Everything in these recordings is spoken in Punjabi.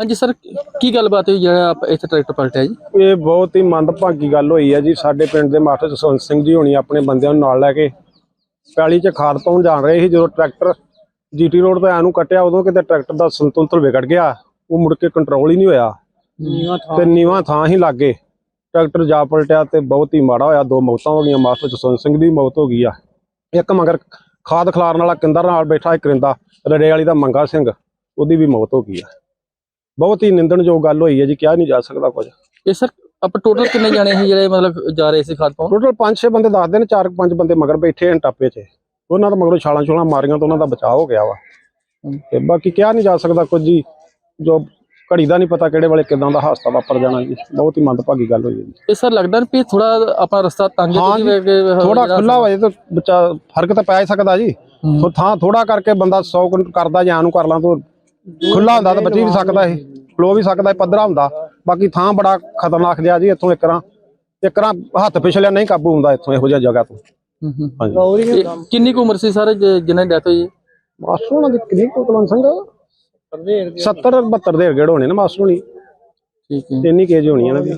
ਹਾਂਜੀ ਸਰ ਕੀ ਗੱਲਬਾਤ ਹੋਈ ਜਿਹੜਾ ਆਪ ਇੱਥੇ ਟਰੈਕਟਰ ਪਲਟਿਆ ਜੀ? ਇਹ ਬਹੁਤ ਹੀ ਮੰਦਭਾਗੀ ਗੱਲ ਹੋਈ ਹੈ ਜੀ। ਸਾਡੇ ਪਿੰਡ ਦੇ ਮਾਸਟਰ ਜਸਵੰਤ ਸਿੰਘ ਜੀ ਹੋਣੀ ਆਪਣੇ ਬੰਦਿਆਂ ਨੂੰ ਨਾਲ ਲੈ ਕੇ ਪੈਲੀ 'ਚ ਖਾਦ ਪਾਉਣ ਜਾਣ ਰਹੇ ਸੀ। ਜਦੋਂ ਟਰੈਕਟਰ ਜੀਟੀ ਰੋਡ ਤੇ ਆਨੂੰ ਕੱਟਿਆ ਉਦੋਂ ਕਿਤੇ ਟਰੈਕਟਰ ਦਾ ਸੰਤੁਲਨ ਵਿਗੜ ਗਿਆ। ਉਹ ਮੁੜ ਕੇ ਕੰਟਰੋਲ ਹੀ ਨਹੀਂ ਹੋਇਆ। ਤੇ ਨੀਵਾਂ ਥਾਂ ਹੀ ਲੱਗੇ ਟਰੈਕਟਰ ਜਾ ਪਲਟਿਆ ਤੇ ਬਹੁਤ ਹੀ ਮਾੜਾ ਹੋਇਆ। ਦੋ ਮੌਤਾਂ ਹੋ ਗਈਆਂ। ਮਾਸਟਰ ਜਸਵੰਤ ਸਿੰਘ ਦੀ ਮੌਤ ਹੋ ਗਈ ਆ। ਇੱਕ ਮਗਰ ਖਾਦ ਖਿਲਾਰਨ ਵਾਲਾ ਕਿੰਦਰ ਨਾਲ ਬੈਠਾ ਇੱਕ ਕਰਿੰਦਾ ਰੜੇ ਵਾਲੀ ਦਾ ਮੰਗਾ ਸਿੰਘ ਉਹਦੀ ਵੀ ਮੌਤ ਹੋ ਗਈ ਆ। ਬਹੁਤ ਹੀ ਨਿੰਦਣਯੋਗ ਗੱਲ ਹੋਈ ਹੈ ਜੀ ਕਿਹਾ ਨਹੀਂ ਜਾ ਸਕਦਾ ਕੁਝ। ਇਹ ਸਰ ਆਪਾਂ ਟੋਟਲ ਕਿੰਨੇ ਜਾਣੇ ਸੀ ਜਿਹੜੇ ਮਤਲਬ ਜਾ ਰਹੇ ਸੀ ਖਾਦ ਪਾਉਣ? ਟੋਟਲ 5-6 ਬੰਦੇ ਦੱਸਦੇ ਨੇ 4-5 ਬੰਦੇ ਮਗਰ ਬੈਠੇ ਹਨ ਟਾਪੇ 'ਚ ਉਹਨਾਂ ਦਾ ਮਗਰੋਂ ਛਾਲਾਂ ਛੁਲਾਂ ਮਾਰੀਆਂ ਤਾਂ ਉਹਨਾਂ ਦਾ ਬਚਾਅ ਹੋ ਗਿਆ ਵਾ। ਤੇ ਬਾਕੀ ਕਿਹਾ ਨਹੀਂ ਜਾ ਸਕਦਾ ਕੁਝ ਜੀ ਜੋ ਘੜੀ ਦਾ ਨਹੀਂ ਪਤਾ ਕਿਹੜੇ ਵੇਲੇ ਕਿਦਾਂ ਦਾ ਹਾਦਸਾ ਵਾਪਰ ਜਾਣਾ ਜੀ। ਬਹੁਤ ਹੀ ਮੰਦਭਾਗੀ ਗੱਲ ਹੋਈ ਜੀ। ਇਹ ਸਰ ਲੱਗਦਾ ਵੀ ਥੋੜਾ ਆਪਣਾ ਰਸਤਾ ਤੰਗ ਹੈ ਥੋੜਾ ਖੁੱਲਾ ਹੋਏ ਤਾਂ ਬਚਾ ਫ਼ਰਕ ਤਾਂ ਪੈ ਸਕਦਾ ਜੀ। ਥਾਂ ਥੋੜਾ ਕਰਕੇ ਬੰਦਾ 100 ਕਰਦਾ ਜਾਂ ਨੂੰ ਕਰ ਲਾਂ ਤਾਂ ਖੁੱਲਾ ਹੁੰਦਾ ਤਾਂ ਬਚੀ ਵੀ ਸਕਦਾ ਇਹ। ਫਲੋ ਵੀ ਸਕਦਾ ਇਹ ਪੱਧਰਾ ਹੁੰਦਾ। ਬਾਕੀ ਥਾਂ ਬੜਾ ਖਤਰਨਾਕ ਜਿਹਾ ਜੀ ਇੱਥੋਂ ਇੱਕਰਾਂ ਇੱਕਰਾਂ ਹੱਥ ਪਿਛਲਿਆ ਨਹੀਂ ਕਾਬੂ ਹੁੰਦਾ ਇੱਥੋਂ ਇਹੋ ਜਿਹਾ ਜਗ੍ਹਾ ਤੋਂ। ਹਾਂਜੀ। ਇਹ ਕਿੰਨੀ ਕੁ ਉਮਰ ਸੀ ਸਰ ਜਿਹਨਾਂ ਦੀ ਡੈਥ ਹੋਈ ਹੈ? ਮਾਸਟਰ ਉਹਨਾਂ ਦੀ ਕਿੰਨੀ ਕੁ ਕੁਲਵੰਤ ਸਿੰਘ 70 72 ਦੇ ਗੇੜ ਹੋਣੇ ਨੇ ਮਾਸਟਰ ਹੋਣੀ ਠੀਕ ਹੈ। ਇੰਨੀ ਕੇਜ ਹੋਣੀ ਇਹਨਾਂ ਦੀ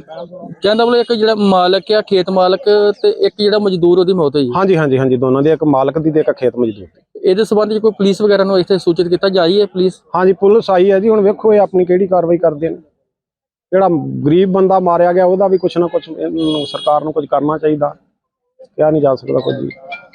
ਕਹਿੰਦਾ ਬੋਲੇ ਇੱਕ ਜਿਹੜਾ ਮਾਲਕ ਆ ਖੇਤ ਮਾਲਕ ਤੇ ਇੱਕ ਜਿਹੜਾ ਮਜ਼ਦੂਰ ਉਹਦੀ ਮੌਤ ਹੋਈ। ਹਾਂਜੀ ਹਾਂਜੀ ਹਾਂਜੀ ਦੋਨਾਂ ਦੀ ਇੱਕ ਮਾਲਕ ਦੀ ਤੇ ਇੱਕ ਖੇਤ ਮਜ਼ਦੂਰ ਦੀ। ਇਹਦੇ ਸੰਬੰਧ ਵਿੱਚ ਕੋਈ ਪੁਲਿਸ ਵਗੈਰਾ ਨੂੰ ਇੱਥੇ ਸੂਚਿਤ ਕੀਤਾ ਜਾਈ ਹੈ ਪੁਲਿਸ? ਹਾਂਜੀ ਪੁਲਿਸ ਆਈ ਹੈ ਜੀ ਹੁਣ ਵੇਖੋ ਇਹ ਆਪਣੀ ਕਿਹੜੀ ਕਾਰਵਾਈ ਕਰਦੇ ਨੇ। ਜਿਹੜਾ ਗਰੀਬ ਬੰਦਾ ਮਾਰਿਆ ਗਿਆ ਉਹਦਾ ਵੀ ਕੁਛ ਨਾ ਕੁਛ ਸਰਕਾਰ ਨੂੰ ਕੁਝ ਕਰਨਾ ਚਾਹੀਦਾ। ਕਿਹਾ ਨਹੀਂ ਜਾ ਸਕਦਾ ਕੁਝ